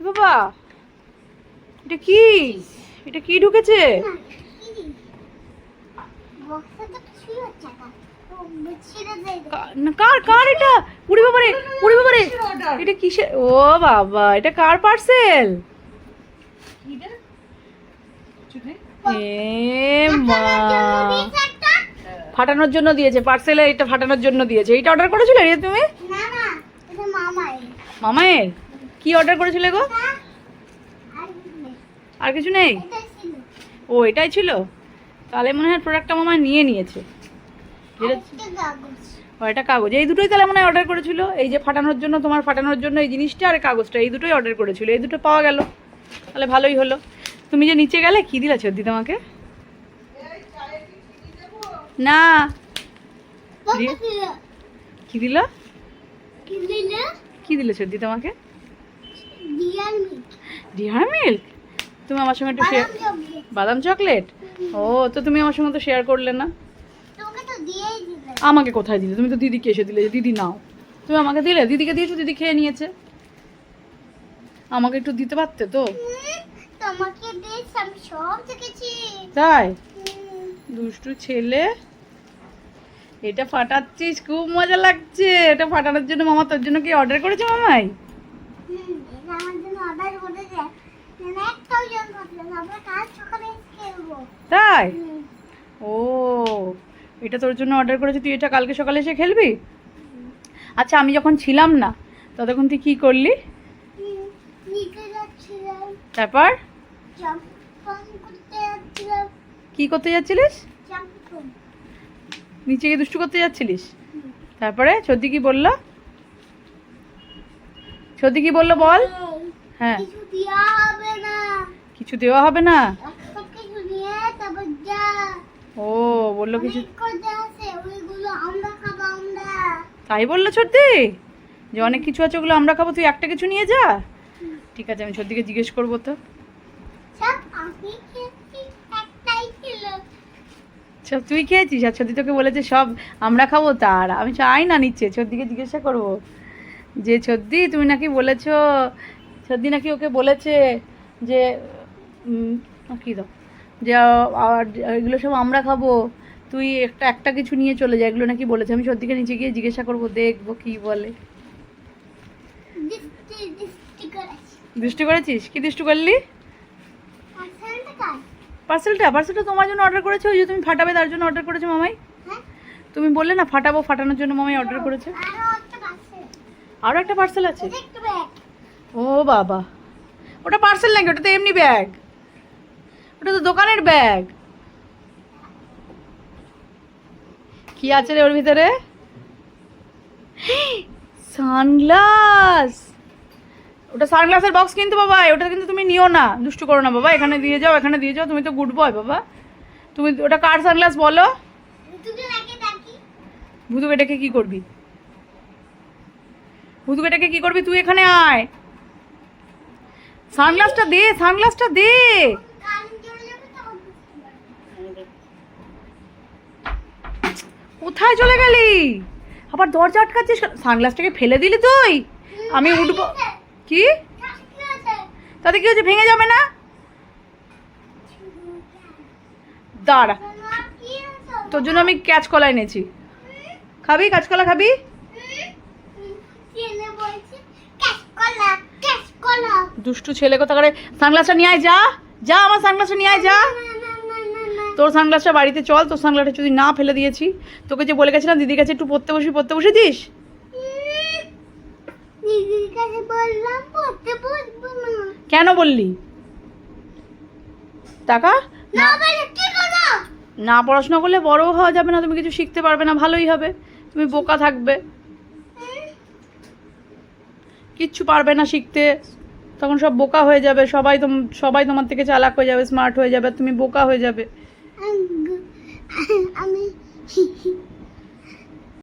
বাবা এটা কি? এটা কি ঢুকেছে? কার কার এটা? উড়ি বাবারে উড়ি বাবারে এটা কিসে ও বাবা এটা কার পার্সেল এ মা। ফাটানোর জন্য দিয়েছে পার্সেলে এটা ফাটানোর জন্য দিয়েছে। এটা অর্ডার করেছিলে রে তুমি? মামায়ের? কি অর্ডার করেছিলে গো? আর কিছু নেই? ও এটাই ছিল? তাহলে মনে হয় প্রোডাক্টটা মামা নিয়ে নিয়েছে। ও এটা কাগজ। এই দুটোই তাহলে মনে হয় অর্ডার করেছিল? এই যে ফাটানোর জন্য তোমার ফাটানোর জন্য এই জিনিসটা আর কাগজটা এই দুটোই অর্ডার করেছিল। এই দুটো পাওয়া গেল। তাহলে ভালোই হলো। তুমি যে নিচে গেলে কি দিলা সর্দি তোমাকে? না। কি দিল? কি দিল? সর্দি তোমাকে? ডিহার মিল্ক তুমি আমার সঙ্গে একটু শেয়ার বাদাম চকলেট ও তো তুমি আমার সঙ্গে তো শেয়ার করলে না। আমাকে কোথায় দিলে? তুমি তো দিদিকে এসে দিলে দিদি নাও। তুমি আমাকে দিলে? দিদিকে দিয়েছ দিদি খেয়ে নিয়েছে। আমাকে একটু দিতে পারতে তো? তোমাকে দেশ আমি সব দেখেছি। তাই? দুষ্টু ছেলে। এটা ফাটাচ্ছিস খুব মজা লাগছে। এটা ফাটানোর জন্য মামা তোর জন্য কি অর্ডার করেছে মামাই হুম, এটা আমার জন্য অর্ডার করেছে মানে একটাও জন থাকল না আমরা কাল সকালে এসে খেলব তাই? ও এটা তোর জন্য অর্ডার করেছে তুই এটা কালকে সকালে এসে খেলবি? আচ্ছা আমি যখন ছিলাম না ততক্ষণ তুই কি করলি? তারপর? কি করতে যাচ্ছিলিস? নিচে গিয়ে দুষ্টু করতে যাচ্ছিলিস? তারপরে সর্দি কি বলল? সর্দি কি বলল বল? হ্যাঁ। কিছু দেওয়া হবে না? ও বলল কিছু তাই বলল সর্দি যে অনেক কিছু আছে ওগুলো আমরা খাব তুই একটা কিছু নিয়ে যা। ঠিক আছে আমি সর্দিকে জিজ্ঞেস করব তো। সব তুই খেয়েছিস? আর সর্দি তোকে বলেছে সব আমরা খাব তার। আমি চাই না নিচ্ছে সর্দিকে জিজ্ঞাসা করব। যে সর্দি তুমি নাকি বলেছ সর্দি নাকি ওকে বলেছে যে কি দাও। যে আর এগুলো সব আমরা খাব তুই একটা একটা কিছু নিয়ে চলে যা এগুলো নাকি বলেছে। আমি সর্দিকে নিচে গিয়ে জিজ্ঞাসা করব দেখব কি বলে। দৃষ্টি করেছিস? কি দুষ্টু করলি? পার্সেলটা পার্সেলটা? তোমার জন্য অর্ডার করেছে ওই যে তুমি ফাটাবে তার জন্য অর্ডার করেছ মামাই? হ্যাঁ। তুমি বললে না ফাটাবো ফাটানোর জন্য মামাই অর্ডার করেছে। আরও একটা পার্সেল আরও একটা পার্সেল আছে? ও বাবা। ওটা পার্সেল নাকি? ওটা তো এমনি ব্যাগ ওটা তো দোকানের ব্যাগ। কি আছে রে ওর ভিতরে? সানগ্লাস। ওটা সানগ্লাসের বক্স কিন্তু বাবা, ওটা কিন্তু তুমি নিও না। দুষ্টু করো না বাবা, এখানে দিয়ে যাও, এখানে দিয়ে যাও, তুমি তো গুড বয় বাবা। তুমি ওটা কার সানগ্লাস বলো? দুটো লাগে দেখি ভুতু বেটাকে কি করবি? ভুতু বেটাকে কি করবি? তুই এখানে আয়। সানগ্লাসটা দে সানগ্লাসটা দে কান চলে যাবে তখন বুঝতে পারবে। কোথায় চলে গেলি? আবার দরজা আটকাচ্ছিস? সানগ্লাসটাকে ফেলে দিলি তুই? আমি উঠবো কি? তাতে কি হচ্ছে ভেঙে যাবে না? দাঁড়া? তোর জন্য আমি ক্যাচ কলা এনেছি খাবি? কাঁচকলা খাবি? দুষ্টু ছেলে কথা করে সানগ্লাসটা নিয়ে আয় যা। যা আমার সানগ্লাসটা নিয়ে আয় যা। তোর সানগ্লাসটা বাড়িতে চল তোর সানগ্লাসটা যদি না ফেলে দিয়েছি তোকে যে বলে গেছিলাম দিদির কাছে একটু পড়তে বসবি পড়তে বসবো না। কেন বললি? টাকা? না পড়াশোনা করলে বড় হওয়া যাবে না তুমি কিছু শিখতে পারবে না ভালোই হবে তুমি বোকা থাকবে। কিচ্ছু পারবে না শিখতে তখন সব বোকা হয়ে যাবে সবাই তোম সবাই তোমার থেকে চালাক হয়ে যাবে স্মার্ট হয়ে যাবে তুমি বোকা হয়ে যাবে। আমি